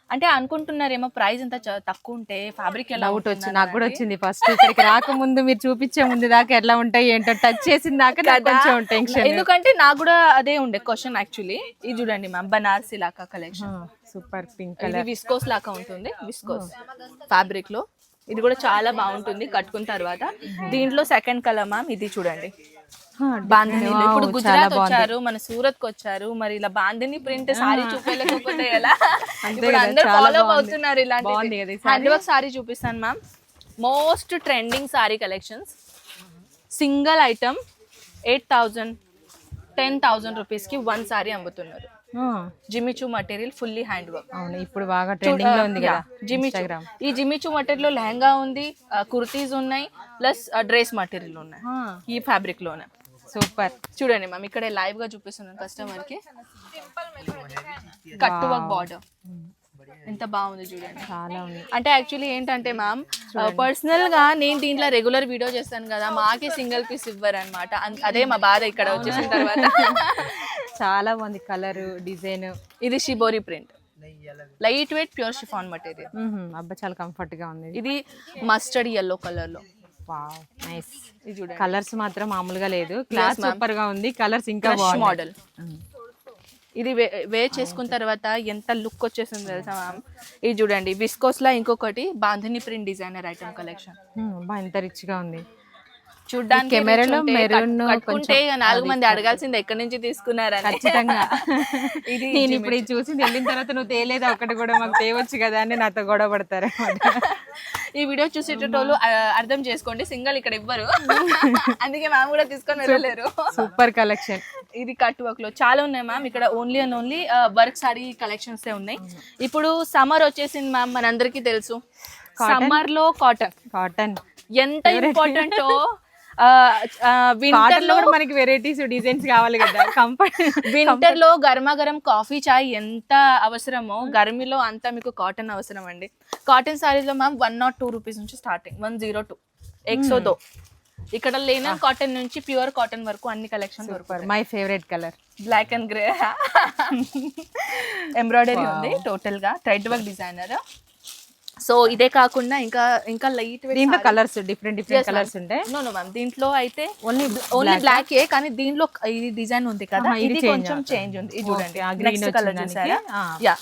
అంటే అనుకుంటున్నారేమో ప్రైస్ ఎంత చ- తక్కువ ఉంటే ఫ్యాబ్రిక్ ఎలా ఉంటుంది
వచ్చి నాకు కూడా వచ్చింది ఫస్ట్ ఇక్కడికి రాకముందు మీరు చూపించే ముందు దాకా ఎట్లా ఉంటాయి ఏంటో టచ్ చేసిన దాకా కొంచెం టెన్షన్
ఎందుకంటే నాకు కూడా అదే ఉండే క్వశ్చన్ యాక్చువల్లీ ఇది చూడండి ma'am Banarasi లాకా collection
super pink colour
viscose లాగా ఉంటుంది విస్కోస్ ఫ్యాబ్రిక్లో. ఇది కూడా చాలా బాగుంటుంది కట్టుకున్న తర్వాత. దీంట్లో సెకండ్ కలర్ మ్యామ్ ఇది చూడండి. బాందినీలో ఇప్పుడు గుజరాత్ వచ్చారు మన సూరత్కి వచ్చారు. మరి ఇలా బాందిని ప్రింట్ సారీ చూపించలేకపోతే ఎలా ఇప్పుడు అందరూ ఫాలో. అవుతున్నారు ఇలాంటి హ్యాండ్ వర్క్ సారీ? చూపిస్తాను ma'am most trending saree collections single item eight thousand ten thousand రూపీస్కి వన్ సారీ అమ్ముతున్నారు. Jimmy Choo material fully hand work
అవును ఇప్పుడు బాగా ట్రెండింగ్లో ఉంది కదా
జిమిచూ ఈ జిమిచూ మటీరియల్లో లెహంగా ఉంది కుర్తీస్ ఉన్నాయి ప్లస్ డ్రెస్ మటీరియల్ ఉన్నాయి ఈ ఫ్యాబ్రిక్లోనే.
సూపర్.
చూడండి మ్యామ్ ఇక్కడ లైవ్గా చూపిస్తున్నాను కస్టమర్కి. కట్టు వర్క్ బార్డర్ ఎంత బాగుంది చూడండి.
చాలా ఉంది.
అంటే యాక్చువల్లీ ఏంటంటే మ్యామ్ పర్సనల్గా నేను దీంట్లో రెగ్యులర్ వీడియో చేస్తాను కదా మాకే సింగిల్ పీస్ ఇవ్వరు అనమాట అదే మా బాధ ఇక్కడ వచ్చేసిన తర్వాత.
చాలా బాగుంది కలర్ డిజైన్
ఇది shibori print light weight pure chiffon material
అబ్బా చాలా కంఫర్ట్గా ఉంది.
ఇది మస్టర్డ్ ఎల్లో కలర్లో.
వావ్. నైస్
ఇది చూడండి.
కలర్స్ మాత్రం మామూలుగా లేదు. క్లాస్ సూపర్గా ఉంది. కలర్స్ ఇంకా బాగుంది
మోడల్ ఇది వే చేసుకున్న తర్వాత ఎంత లుక్ వచ్చేసింది తెలుసా మ్యామ్ ఇది చూడండి విస్కోస్ లా ఇంకొకటి bandhani print designer item collection
ఎంత రిచ్గా ఉంది.
చూడ్డానికి
కెమెరాలో మెరూన్
కట్- కట్టుకుంటే ఇక నాలుగు మంది అడగాల్సింది ఎక్కడి నుంచి తీసుకున్నారని.
ఖచ్చితంగా.
ఇది
నేను ఇప్పుడు ఇది చూసి వెళ్ళిన తర్వాత నువ్వు తేలేదు? ఒకటి కూడా మాకు తేవచ్చు కదా అని నాతో గొడవ పడతారు
ఈ వీడియో చూసేటోళ్ళు అర్థం చేసుకోండి. సింగల్ ఇక్కడ ఇవ్వరు అందుకే మ్యామ్ కూడా తీసుకొని వెళ్ళలేరు.
Super collection.
ఇది కట్ వర్క్లో. చాలా ఉన్నాయి మ్యామ్. ఇక్కడ only and only work sari collections ఉన్నాయి. ఇప్పుడు సమ్మర్ వచ్చేసింది మ్యామ్ మనందరికీ తెలుసు. సమ్మర్లో కాటన్
కాటన్
ఎంత ఇంపార్టెంట్
వింటర్లో మనకి వెరైటీస్ డిజైన్స్ కావాలి కదా. కంఫర్ట్
వింటర్లో గరమా గరం కాఫీ చాయ్ ఎంత అవసరమో గర్మీలో అంతా మీకు కాటన్ అవసరం అండి. Cotton సారీస్లో ma'am one nought two rupees నుంచి స్టార్టింగ్ వన్ జీరో టూ ఎక్సో దో. ఇక్కడ లేనన్ కాటన్ నుంచి ప్యూర్ కాటన్ వరకు అన్ని కలెక్షన్ దొరుకుతాయి.
My favourite colour
black and grey embroidery ఉంది టోటల్గా. థ్రెడ్ వర్క్ డిజైనర్ సో ఇదే కాకుండా ఇంకా ఇంకా లైట్
దీంట్లో కలర్స్ డిఫరెంట్ డిఫరెంట్ కలర్స్ ఉంటాయి.
నో నో మ్యామ్ దీంట్లో అయితే
ఓన్లీ
ఓన్లీ బ్లాక్ ఏ కానీ దీంట్లో ఇది డిజైన్ ఉంది కదా.
ఇది
కొంచెం. చేంజ్ ఉంది. ఇది చూడండి. నెక్స్ట్ కలర్ చూసారా? Yeah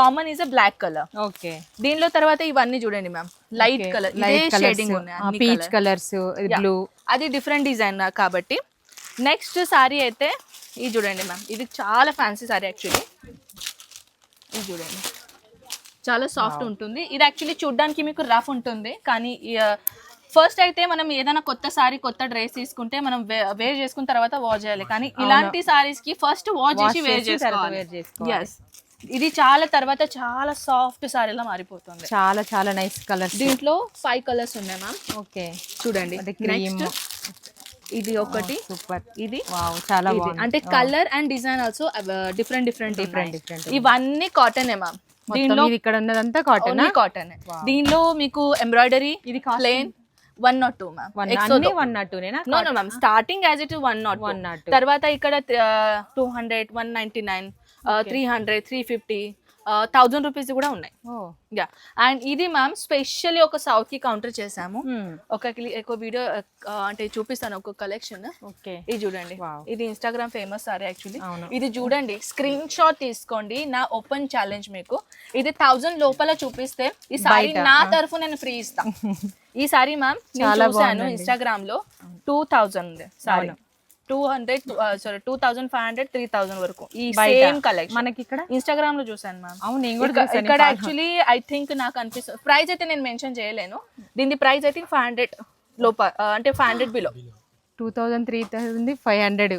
common is black colour
okay
దీనిలో తర్వాత ఇవన్నీ చూడండి మ్యామ్ లైట్ కలర్ ఇదే
లైట్
షేడింగ్ ఉన్నాయి
పీచ్. కలర్స్ బ్లూ
అది డిఫరెంట్ డిజైన్ కాబట్టి. నెక్స్ట్ సారీ అయితే ఇది చూడండి మ్యామ్ ఇది చాలా ఫ్యాన్సీ సారీ యాక్చువల్లీ ఇది చూడండి. చాలా సాఫ్ట్ ఉంటుంది. ఇది యాక్చువల్లీ చూడడానికి మీకు రఫ్ ఉంటుంది. కానీ ఫస్ట్ అయితే మనం ఏదైనా కొత్త సారీ కొత్త డ్రెస్ తీసుకుంటే మనం వేర్ చేసుకున్న తర్వాత వాష్ చేయాలి. కానీ ఇలాంటి సారీస్కి ఫస్ట్ వాష్ చేసి వేర్ చేసుకోవాలి. ఎస్ ఇది చాలా తర్వాత చాలా సాఫ్ట్ సారీలా మారిపోతుంది.
చాలా చాలా నైస్ కలర్స్
దీంట్లో ఫైవ్ కలర్స్ ఉన్నాయి మ్యామ్
ఓకే
చూడండి. ఇది ఒకటి.
సూపర్
ఇది.
చాలా
అంటే colour and design also different different
Different, different.
ఇవన్నీ కాటన్ మ్యామ్
మొత్తం
దీనిలో
ఇక్కడ ఉన్నదంతా కాటన్
కాటన్ దీనిలో మీకు ఎంబ్రాయిడరీ
ఇది
plain one nought two ma'am
one nought టూనేనా
no no ma'am starting as it one nought one
102.
తర్వాత ఇక్కడ two hundred one ninety nine three hundred three fifty thousand rupees కూడా ఉన్నాయి. యా అండ్ ఇది ma'am specially ఒక సౌత్కి counter చేసాము. ఒక video అంటే చూపిస్తాను ఒక కలెక్షన్
ఓకే
ఇది చూడండి. ఇది ఇన్స్టాగ్రామ్ ఫేమస్ సారీ యాక్చువల్లీ. ఇది చూడండి స్క్రీన్ షాట్ తీసుకోండి నా ఓపెన్ ఛాలెంజ్ మీకు. ఇది థౌజండ్ లోపల చూపిస్తే ఈ సారీ నా తరఫు నేను ఫ్రీ ఇస్తా. ఈ సారీ మ్యామ్ చూసాను. ఇన్స్టాగ్రామ్లో two thousand sari two hundred sari two thousand five hundred three thousand వరకు. ఈ. సేమ్ కలెక్షన్
మనకి ఇక్కడ
ఇన్స్టాగ్రామ్లో చూసాను మ్యామ్
అవును నేను కూడా
ఇక్కడ- యాక్చువల్లీ ఐ థింక్ నాకు అనిపిస్తుంది ప్రైస్ అయితే నేను మెన్షన్ చేయలేను. దీని ప్రైస్ అయితే ఫైవ్ హండ్రెడ్ లోప అంటే five hundred below
two thousand three thousand five hundred.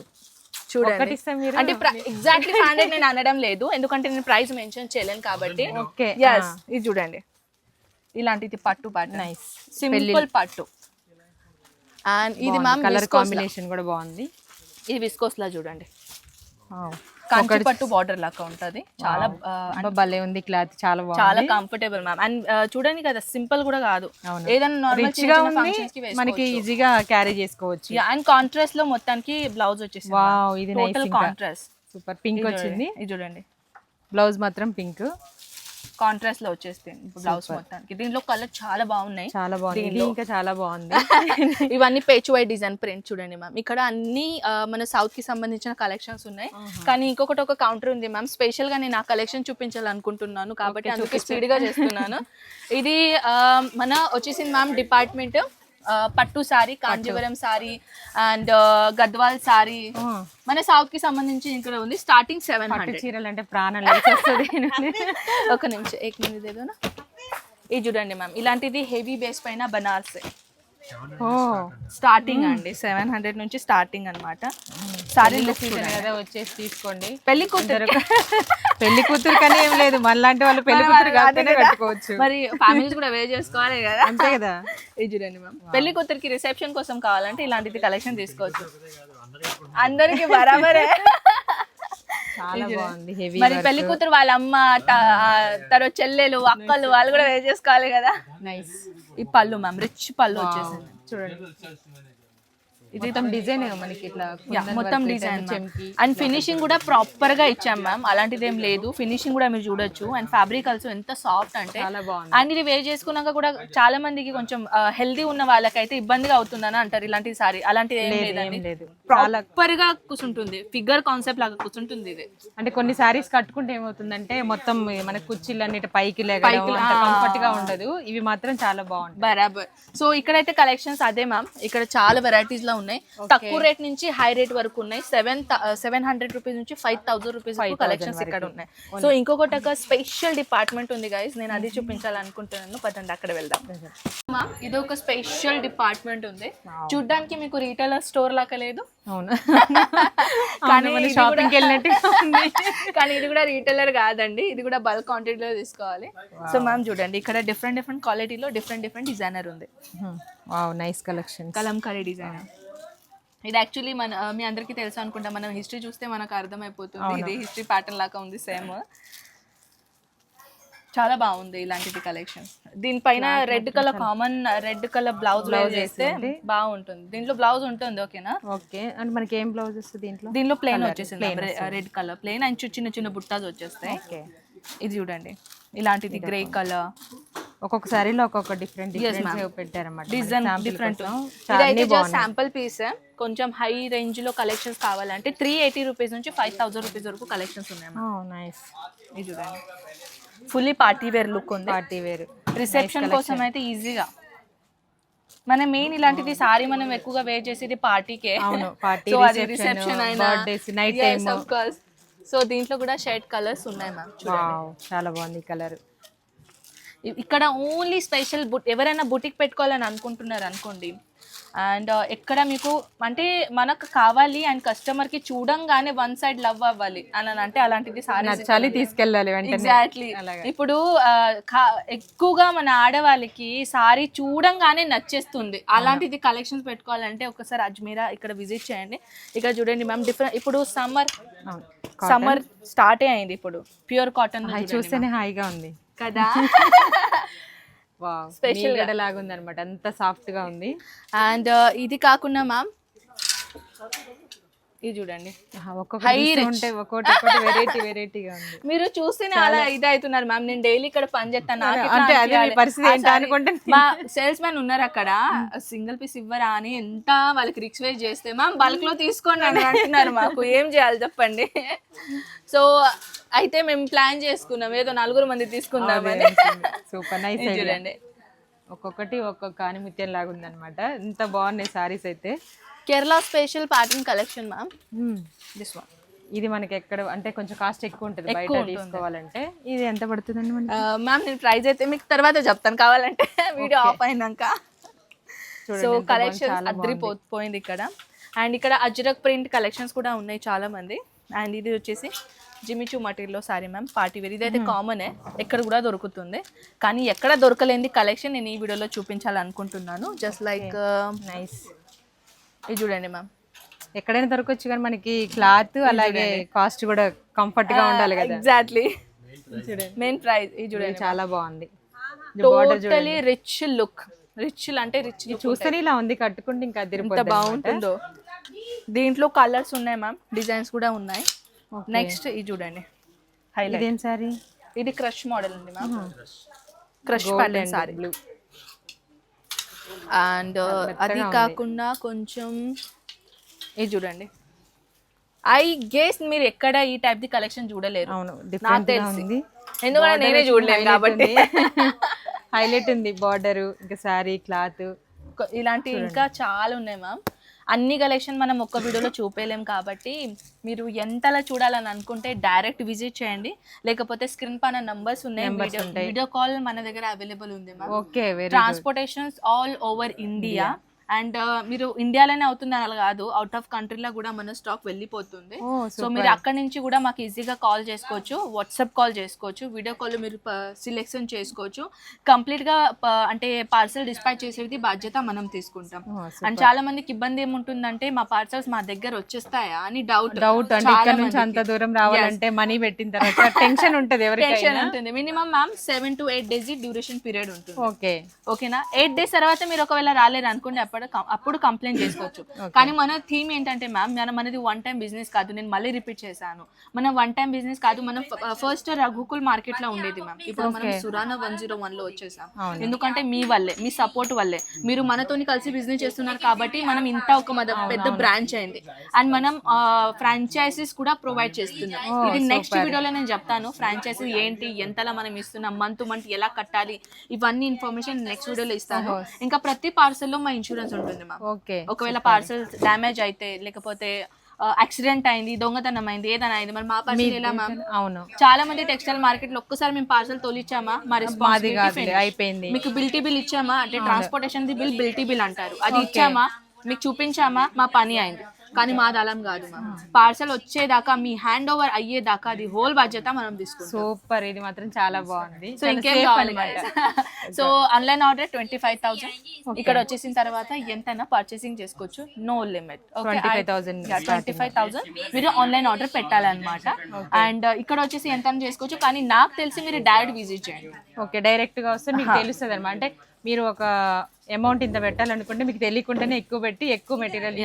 చూడండి. అంటే ఎగ్జాక్ట్లీ ఫైవ్ హండ్రెడ్ నేను అనడం లేదు. ఎందుకంటే నేను ప్రైస్ మెన్షన్ చేయలేను కాబట్టి.
ఓకే.
ఇది చూడండి. ఇలాంటిది పట్టు పట్టు
నైస్
సింపుల్ పట్టు. అండ్ ఇది మ్యామ్
కలర్ కాంబినేషన్ కూడా బాగుంది.
ఇది విస్కోస్ లా చూడండి. కంచి పట్టు బార్డర్ లాగా ఉంటది. చాలా
భలే ఉంది క్లాత్. చాలా బాగుంది.
చాలా కంఫర్టబుల్ మ్యామ్ అండ్ చూడండి కదా సింపుల్ కూడా కాదు. ఏదైనా నార్మల్
రిచ్గా ఉంది మనకి ఈజీగా క్యారీ చేసుకోవచ్చు.
అండ్ కాంట్రాస్ట్లో మొత్తానికి బ్లౌజ్ వచ్చేసింది
వావ్ ఇది నైస్
కాంట్రాస్ట్
సూపర్ పింక్ వచ్చింది.
ఇది చూడండి.
బ్లౌజ్ మాత్రం పింక్
కాంట్రాస్ట్లో వచ్చేస్తుంది బ్లౌజ్ మొత్తానికి. దీంట్లో కలర్ చాలా బాగున్నాయి.
చాలా బాగుంది. ఇంకా చాలా బాగుంది.
ఇవన్నీ పేచ్ వైట్ డిజైన్ ప్రింట్ చూడండి మ్యామ్ ఇక్కడ అన్ని మన సౌత్కి సంబంధించిన కలెక్షన్స్ ఉన్నాయి. కానీ ఇంకొకటి ఒక కౌంటర్ ఉంది మ్యామ్ స్పెషల్గా నేను ఆ కలెక్షన్ చూపించాలనుకుంటున్నాను కాబట్టి అందుకే స్పీడ్గా చేస్తున్నాను. ఇది మన వచ్చేసింది మ్యామ్ డిపార్ట్మెంట్ పట్టు sari Kanjeevaram sari and Gadwal sari. మన సౌత్కి సంబంధించి ఇక్కడ ఉంది స్టార్టింగ్ సెవెన్ హండ్రెడ్.
చీరలు అంటే ప్రాణం
ఒక నిమిషం ఏక్ మినిట్ ఏదోనా? ఇది చూడండి మ్యామ్ ఇలాంటిది హెవీ బేస్ పైన బనార్స్. స్టార్టింగ్ అండి. సెవెన్ హండ్రెడ్ నుంచి స్టార్టింగ్ అనమాట సారీ
సీజన్ కదా వచ్చేసి తీసుకోండి.
పెళ్ళి కూతురు.
పెళ్ళి కూతురు కానీ ఏం లేదు. మనలాంటి వాళ్ళు పెళ్ళి కూతురు కాకపోతే కట్టుకోవచ్చు.
మరి ఫ్యామిలీస్ కూడా వే చేసుకోవాలి కదా.
అంతే కదా.
ఇది చూడండి మ్యామ్ పెళ్ళి కూతురికి రిసెప్షన్ కోసం కావాలంటే ఇలాంటిది కలెక్షన్ తీసుకోవచ్చు. అందరికి బరాబరే.
చాలా బాగుంది హెవీ
మరి పెళ్ళి కూతురు వాళ్ళ అమ్మ త- ఆ, తర్వాత చెల్లెలు అక్కలు వాళ్ళు కూడా వే చేసుకోవాలి కదా?
నైస్
ఈ పళ్ళు మ్యామ్ రిచ్ పళ్ళు వచ్చేసింది
చూడండి. ఇది మొత్తం డిజైన్ మనకి ఇట్లా
మొత్తం డిజైన్ అండ్ ఫినిషింగ్ కూడా ప్రాపర్గా ఇచ్చాం మ్యామ్ అలాంటిది ఏం లేదు. ఫినిషింగ్ కూడా మీరు చూడొచ్చు. అండ్ ఫ్యాబ్రిక్ ఆల్సో ఎంత సాఫ్ట్ అంటే అండ్ ఇది వేర్ చేసుకున్నాక కూడా చాలా మందికి కొంచెం హెల్దీ ఉన్న వాళ్ళకైతే ఇబ్బందిగా అవుతుందని అంటారు ఇలాంటి సారీ అలాంటిది ఏం లేదండి. ప్రాపర్గా కూర్చుంటుంది ఫిగర్ కాన్సెప్ట్ లాగా కూర్చుంటుంది ఇది.
అంటే కొన్ని సారీస్ కట్టుకుంటే ఏమవుతుందంటే మొత్తం మన కుర్చీలు అన్నిటి పైకి కంఫర్ట్గా ఉండదు. ఇవి మాత్రం చాలా బాగుంటాయి.
బరాబర్. సో ఇక్కడైతే కలెక్షన్స్ అదే మ్యామ్ ఇక్కడ చాలా వెరైటీస్లో ఉన్నాయి. తక్కువ రేట్ నుంచి హై రేట్ వరకు ఉన్నాయి. సెవెన్ సెవెన్ హండ్రెడ్ రూపీస్ నుంచి ఫైవ్ థౌసండ్ రూపీస్ కలెక్షన్స్ ఇక్కడ ఉన్నాయి. సో ఇంకొకటి ఒక స్పెషల్ డిపార్ట్మెంట్ ఉంది గైస్ నేను అది చూపించాలనుకుంటున్నాను. పదండి అక్కడ వెళ్దాం. మ్యామ్ ఇది ఒక స్పెషల్ డిపార్ట్మెంట్ ఉంది. చూడ్డానికి మీకు రీటైలర్ స్టోర్ లాగా లేదు.
అవును.
కానీ
వెళ్ళినట్టు
కానీ ఇది కూడా రీటైలర్ కాదండి. ఇది కూడా బల్క్ క్వాంటిటీలో తీసుకోవాలి. సో మ్యామ్ చూడండి. ఇక్కడ డిఫరెంట్ డిఫరెంట్ క్వాలిటీలో డిఫరెంట్ డిఫరెంట్ డిజైనర్ ఉంది.
నైస్ కలెక్షన్
కలంకారీ డిజైన్ ఇది యాక్చువల్లీ మన మీ అందరికీ తెలుసు అనుకుంటా మనం హిస్టరీ చూస్తే మనకు అర్థమైపోతుంది. ఇది హిస్టరీ ప్యాటర్న్ లాగా ఉంది సేమ్ చాలా బాగుంది ఇలాంటిది కలెక్షన్ దీనిపైన red colour common red colour blouse blouse చేస్తే బాగుంటుంది. దీంట్లో బ్లౌజ్ ఉంటుంది ఓకేనా
ఓకే అంటే మనకి ఏం బ్లౌజ్ వస్తుంది దీంట్లో?
దీనిలో ప్లెయిన్ వచ్చేసింది రెడ్ కలర్ ప్లెయిన్ అండ్ చిన్న చిన్న బుట్టాస్ వచ్చేస్తాయి. ఇది చూడండి. ఇలాంటిది గ్రే కలర్
ఒక్కొక్క సారీలో ఒక్కొక్క డిఫరెంట్ డిఫరెంట్ పెట్టారన్నమాట.
డిజైన్ డిఫరెంట్ శాంపుల్ పీస్ కొంచెం హై రేంజ్లో కలెక్షన్స్ కావాలంటే త్రీ ఎయిటీ రూపీస్ నుంచి ఫైవ్ థౌసండ్ రూపీస్ వరకు కలెక్షన్స్ ఉన్నాయి
నైస్
ఇది చూడండి. ఫుల్లీ పార్టీ వేర్ లుక్ ఉంది.
పార్టీ వేర్
రిసెప్షన్ కోసం అయితే ఈజీగా మన మెయిన్ ఇలాంటిది సారీ మనం ఎక్కువగా వేర్ చేసేది పార్టీకే
అవును పార్టీ
రిసెప్షన్ అయినా.
నైట్ టైం
సో దీంట్లో కూడా షర్ట్ కలర్స్ ఉన్నాయి మ్యామ్
చాలా బాగుంది కలర్
ఇక్కడ ఓన్లీ స్పెషల్ బుట్ ఎవరైనా బుటిక్ పెట్టుకోవాలని అనుకుంటున్నారు అనుకోండి. అండ్ ఎక్కడ మీకు అంటే మనకు కావాలి అండ్ కస్టమర్కి చూడంగానే వన్ సైడ్ లవ్ అవ్వాలి. అని అంటే అలాంటిది సారీ
నచ్చాలి తీసుకెళ్ళాలి
ఎగ్జాక్ట్లీ ఇప్పుడు కా- ఎక్కువగా మన ఆడవాళ్ళకి సారీ చూడంగానే నచ్చేస్తుంది. అలాంటిది కలెక్షన్స్ పెట్టుకోవాలంటే ఒకసారి అజ్మీరా ఇక్కడ విజిట్ చేయండి. ఇక్కడ చూడండి మ్యామ్ డిఫరెంట్ ఇప్పుడు సమ్మర్ సమ్మర్ స్టార్టే అయింది ఇప్పుడు. ప్యూర్ కాటన్
చూస్తేనే హాయిగా ఉంది.
కదా?
స్పెషల్ గడ లాగా ఉంది అనమాట అంత సాఫ్ట్గా ఉంది.
అండ్ ఇది కాకుండా మ్యామ్ ఇది చూడండి.
చూస్తూ వెరైటీ వెరైటీగా ఉంది.
మీరు చూస్తేనే అలా ఇది అవుతున్నారు మ్యామ్ నేను డైలీ ఇక్కడ పని చేస్తాను
అంటే అదే మీ
అనిపించాలి.
పరిస్థితి ఏంటా అనుకుంటే
మా సేల్స్ మ్యాన్ ఉన్నారు అక్కడ. సింగిల్ పీస్ ఇవ్వరా అని ఎంత వాళ్ళకి రిక్వెస్ట్ చేస్తే మ్యామ్ బల్క్లో తీసుకోండి అని అంటున్నారు మాకు. ఏం చేయాలి చెప్పండి? సో అయితే మేము ప్లాన్ చేసుకున్నాం. ఏదో నలుగురు మంది తీసుకుందామని
సూపర్ నైస్
చూడండి.
ఒక్కొక్కటి ఒక్కొక్క ఆనిముత్యం లాగా ఉంది అనమాట ఇంత బాగున్నాయి సారీస్ అయితే.
Kerala special pattern collection ma'am this one
ఇది మనకి ఎక్కడ అంటే కొంచెం కాస్ట్ ఎక్కువ ఉంటుంది బయట తీసుకోవాలంటే. ఇది ఎంత పడుతుందండి
మ్యామ్ నేను ప్రైస్ అయితే మీకు తర్వాత చెప్తాను. కావాలంటే వీడియో ఆఫ్ అయినాక. సో కలెక్షన్ అద్రిపోయింది ఇక్కడ. అండ్ ఇక్కడ అజ్రక్ ప్రింట్ కలెక్షన్స్ కూడా ఉన్నాయి చాలా మంది అండ్ ఇది వచ్చేసి జిమిచూ మటీరియల్లో సారీ మ్యామ్ పార్టీ వేర్ ఇదైతే కామనే ఎక్కడ కూడా దొరుకుతుంది. కానీ ఎక్కడ దొరకలేని కలెక్షన్ నేను ఈ వీడియోలో చూపించాలనుకుంటున్నాను. జస్ట్ లైక్
నైస్
ఇది చూడండి మ్యామ్
ఎక్కడైనా దొరకవచ్చు కానీ మనకి క్లాత్ అలాగే కాస్ట్ కూడా కంఫర్ట్గా ఉండాలి కదా.
ఎగ్జాక్ట్లీ
చూడండి.
మెయిన్ ప్రైస్ ఇది చూడండి
చాలా బాగుంది. Border
totally rich look rich అంటే రిచ్
చూస్తేనే ఇలా ఉంది కట్టుకుంటే ఇంకా
ఎంత బాగుంటుందో. దీంట్లో కలర్స్ ఉన్నాయి మ్యామ్ డిజైన్స్ కూడా ఉన్నాయి. నెక్స్ట్ ఇది చూడండి. హైలైట్
ఇదేం సారీ
ఇది క్రష్ మోడల్ అండి ma'am crush pattern sari
blue
and అది కాకుండా కొంచెం ఇది చూడండి. ఐ గేస్ మీరు ఎక్కడ ఈ టైప్ ది కలెక్షన్ చూడలేరు.
అవును
నాకు
డిఫరెంట్గా
తెలిసి.
ఉంది.
ఎందుకంటే నేనే చూడలేదు కాబట్టి.
హైలైట్ ఉంది బార్డర్ ఇంకా సారీ క్లాత్
ఇలాంటి ఇంకా చాలా ఉన్నాయి మ్యామ్ అన్ని కలెక్షన్ మనం ఒక్క వీడియోలో చూపేయలేం కాబట్టి మీరు ఎంతలా చూడాలని అనుకుంటే డైరెక్ట్ విజిట్ చేయండి. లేకపోతే స్క్రీన్ పైన నంబర్స్ ఉన్నాయి వీడియో కాల్ మన దగ్గర అవైలబుల్ ఉంది transportations all over India and మీరు ఇండియాలోనే అవుతుంది అలా కాదు అవుట్ ఆఫ్ కంట్రీలో కూడా మన స్టాక్ వెళ్ళిపోతుంది. సో మీరు అక్కడ నుంచి కూడా మాకు ఈజీగా కాల్ చేసుకోవచ్చు వాట్సాప్ కాల్ చేసుకోవచ్చు వీడియో కాల్ మీరు సిలెక్షన్ చేసుకోవచ్చు. కంప్లీట్గా అంటే పార్సల్ డిస్పాచ్ చేసేది బాధ్యత మనం తీసుకుంటాం. అండ్ చాలా మందికి ఇబ్బంది ఏముంటుందంటే మా పార్సల్స్ మా దగ్గర వచ్చేస్తాయా అని డౌట్
డౌట్ అంటే ఇక్కడ నుంచి అంత దూరం రావాలంటే మనీ పెట్టిన తర్వాత టెన్షన్ ఉంటది
టెన్షన్ ఉంటుంది. Minimum ma'am seven to eight days duration period ఉంటుంది.
ఓకే
ఓకేనా ఎయిట్ డేస్ తర్వాత మీరు ఒకవేళ రాలేరు అనుకోండి అప్పుడు అప్పుడు కంప్లైంట్ చేసుకోవచ్చు. కానీ మన థీమ్ ఏంటంటే మ్యామ్ మన మనది వన్ టైం బిజినెస్ కాదు. నేను మళ్ళీ రిపీట్ చేశాను. మన వన్ టైం బిజినెస్ కాదు. మనం ఫస్ట్ రఘుకుల్ మార్కెట్లో ఉండేది మ్యామ్ ఇప్పుడు మనం సురానా వన్ జీరో వన్లో వచ్చేసాం. ఎందుకంటే మీ వల్లే మీ సపోర్ట్ వల్లే. మీరు మనతోని కలిసి బిజినెస్ చేస్తున్నారు కాబట్టి మనం ఇంత ఒక పెద్ద బ్రాంచ్ అయింది. అండ్ మనం ఫ్రాంచైజీస్ కూడా ప్రొవైడ్ చేస్తున్నాం. ఇది నెక్స్ట్ వీడియోలో నేను చెప్తాను. ఫ్రాంచైజీ ఏంటి? ఎంతలా మనం ఇస్తున్నాం? మంత్ మంత్ ఎలా కట్టాలి? ఇవన్నీ ఇన్ఫర్మేషన్ నెక్స్ట్ వీడియోలో ఇస్తాను. ఇంకా ప్రతి పార్సల్లో మా ఇన్సూరెన్స్ ఉంటుంది మ్యామ్
ఓకే.
ఒకవేళ పార్సల్ డ్యామేజ్ అయితే లేకపోతే యాక్సిడెంట్ అయింది దొంగతనం అయింది ఏదైనా అయింది మరి మా పార్సల్ ఎలా మ్యామ్
అవును.
చాలా మంది టెక్స్టైల్ మార్కెట్లో ఒక్కసారి మేము పార్సల్ తోలిచ్చామా? మా
కాదు అయిపోయింది.
మీకు బిల్టీ బిల్ ఇచ్చామా? అంటే transportation the bill bilty bill అంటారు. అది ఇచ్చామా? మీకు చూపించామా? మా పని అయింది. కానీ మాది అలం కాదు పార్సల్ వచ్చేదాకా మీ హ్యాండ్ ఓవర్ అయ్యేదాకా అది హోల్ బాధ్యత మనం తీసుకుంటాం.
సూపర్ ఇది మాత్రం చాలా బాగుంది.
సో ఇంకేం కావాలి so online order twenty five thousand ఇక్కడ వచ్చేసిన తర్వాత ఎంతైనా పర్చేసింగ్ చేసుకోవచ్చు. No limit
twenty five thousand
twenty five thousand మీరు ఆన్లైన్ ఆర్డర్ పెట్టాలన్నమాట. అండ్ ఇక్కడ వచ్చేసి ఎంత చేసుకోవచ్చు. కానీ నాకు తెలిసి మీరు డైరెక్ట్ విజిట్ చేయండి.
ఓకే డైరెక్ట్గా వస్తే మీకు తెలుస్తుంది అనమాట అంటే మీరు ఒక అమౌంట్ ఇంత పెట్టాలనుకుంటే మీకు తెలియకుండానే ఎక్కువ పెట్టి ఎక్కువ మెటీరియల్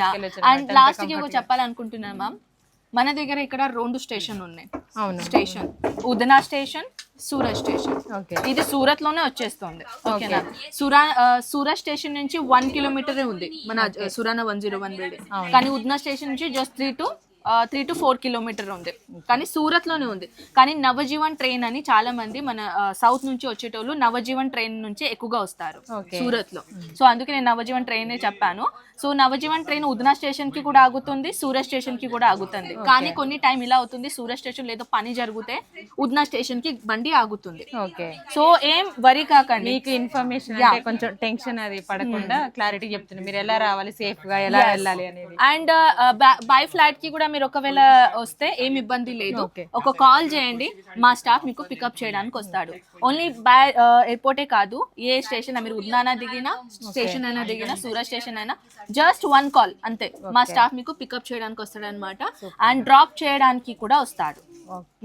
అండ్ లాస్ట్కి ఒక చెప్పాలనుకుంటున్నాను మ్యామ్ మన దగ్గర ఇక్కడ రెండు స్టేషన్ ఉన్నాయి.
అవును.
Station Udhna station Surat station
okay
ఇది సూరత్లోనే వచ్చేస్తుంది ఓకేనా సురా సూరత్ స్టేషన్ నుంచి వన్ కిలోమీటర్ ఉంది. మన Surana one zero one building కానీ ఉద్నా స్టేషన్ నుంచి just three to three to four kilometre ఉంది. కానీ సూరత్లోనే ఉంది. కానీ నవజీవన్ ట్రైన్ అని చాలా మంది మన సౌత్ నుంచి వచ్చేటోళ్ళు నవజీవన్ ట్రైన్ నుంచి ఎక్కువగా వస్తారు
Okay.
సూరత్లో సో అందుకే నేను నవజీవన్ ట్రైన్ చెప్పాను. సో నవజీవన్ ట్రైన్ ఉద్నా స్టేషన్కి కూడా ఆగుతుంది సూరత్ స్టేషన్కి కూడా ఆగుతుంది. కానీ కొన్ని టైం ఇలా అవుతుంది సూరత్ స్టేషన్ లేదో పని జరిగితే ఉద్నా స్టేషన్కి బండి ఆగుతుంది.
ఓకే
సో ఏం వరి కాకండి.
మీకు ఇన్ఫర్మేషన్ కొంచెం టెన్షన్ అది పడకుండా క్లారిటీ చెప్తుంది. మీరు ఎలా రావాలి సేఫ్గా ఎలా వెళ్ళాలి అనేది.
అండ్ బై ఫ్లైట్కి కూడా మీరు ఒకవేళ వస్తే ఏం ఇబ్బంది లేదు. ఒక కాల్ చేయండి. మా స్టాఫ్ మీకు పికప్ చేయడానికి వస్తాడు. ఓన్లీ బై ఎయిర్పోర్టే కాదు ఏ స్టేషన్ మీరు ఉద్నానా దిగినా స్టేషన్ అయినా దిగినా సూరత్ స్టేషన్ అయినా జస్ట్ వన్ కాల్ అంతే. మా స్టాఫ్ మీకు పికప్ చేయడానికి వస్తాడు అనమాట అండ్ డ్రాప్ చేయడానికి కూడా వస్తాడు.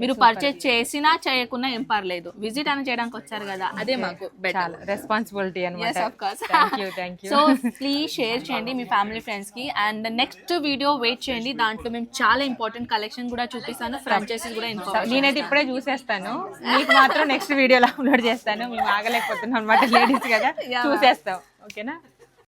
మీరు పర్చేస్ చేసినా చేయకున్నా ఏం పర్లేదు. విజిట్ అని చేయడానికి వచ్చారు కదా అదే మాకు బెటర్
రెస్పాన్సిబిలిటీ అనమాట
సో ప్లీజ్ షేర్ చేయండి మీ ఫ్యామిలీ ఫ్రెండ్స్కి. అండ్ నెక్స్ట్ వీడియో వెయిట్ చేయండి. దాంట్లో మేము చాలా ఇంపార్టెంట్ కలెక్షన్ కూడా చూపిస్తాను. ఫ్రాంచైజీస్ కూడా ఇన్ఫార్మ్
నేనైతే ఇప్పుడే చూసేస్తాను. మీకు మాత్రం నెక్స్ట్ వీడియోలో అప్లోడ్ చేస్తాను. మేము ఆగలేకపోతున్నాం అనమాట లేడీస్ కదా. చూసేస్తాం. ఓకేనా